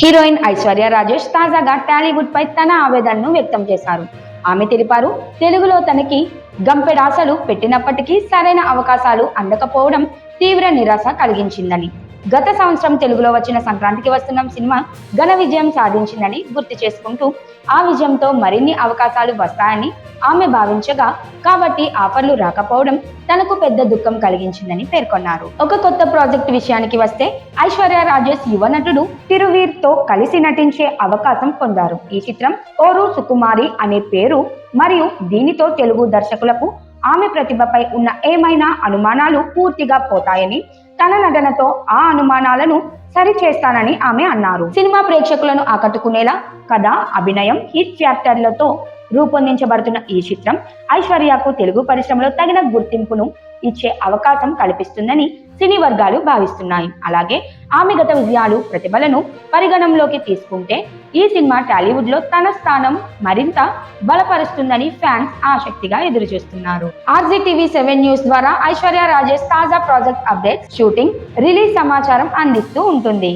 Heroine Aishwarya Rajesh తాజాగా టాలీవుడ్ పై తన ఆవేదనను వ్యక్తం చేశారు. ఆమె తెలిపారు తెలుగులో తనకి గంపెడాసలు పెట్టినప్పటికీ సరైన అవకాశాలు అందకపోవడం తీవ్ర నిరాశ కలిగించిందని. గత సంవత్సరం తెలుగులో వచ్చిన సంక్రాంతికి వస్తున్న సినిమా ఘన విజయం సాధించిందని గుర్తు చేసుకుంటూ ఆ విజయంతో మరిన్ని అవకాశాలు వస్తాయని ఆమె భావించగా కాబట్టి ఆఫర్లు రాకపోవడం తనకు పెద్ద దుఃఖం కలిగించిందని పేర్కొన్నారు. ఒక కొత్త ప్రాజెక్ట్ విషయానికి వస్తే ఐశ్వర్య రాజేష్ యువ నటుడు తిరువీర్తో కలిసి నటించే అవకాశం పొందారు. ఈ చిత్రం ఓరు సుకుమారి అనే పేరు మరియు దీనితో తెలుగు దర్శకులకు ఆమె ప్రతిభపై ఉన్న ఏమైనా అనుమానాలు పూర్తిగా పోతాయని తన నటనతో ఆ అనుమానాలను సరిచేస్తానని ఆమె అన్నారు. సినిమా ప్రేక్షకులను ఆకట్టుకునేలా కథ అభినయం హిట్ ఫ్యాక్టర్లతో రూపొందించబడుతున్న ఈ చిత్రం ఐశ్వర్యకు తెలుగు పరిశ్రమలో తగిన గుర్తింపును ఇచ్చే అవకాశం కల్పిస్తుందని సినీ వర్గాలు భావిస్తున్నాయి. అలాగే ఆమె గత విజయాలు ప్రతిభలను పరిగణంలోకి తీసుకుంటే ఈ సినిమా టాలీవుడ్లో తన స్థానం మరింత బలపరుస్తుందని ఫ్యాన్స్ ఆసక్తిగా ఎదురుచూస్తున్నారు. ఆర్జీ టీవీ సెవెన్ న్యూస్ ద్వారా ఐశ్వర్య రాజేష్ తాజా ప్రాజెక్ట్ అప్డేట్స్ షూటింగ్ రిలీజ్ సమాచారం అందిస్తూ ఉంటుంది.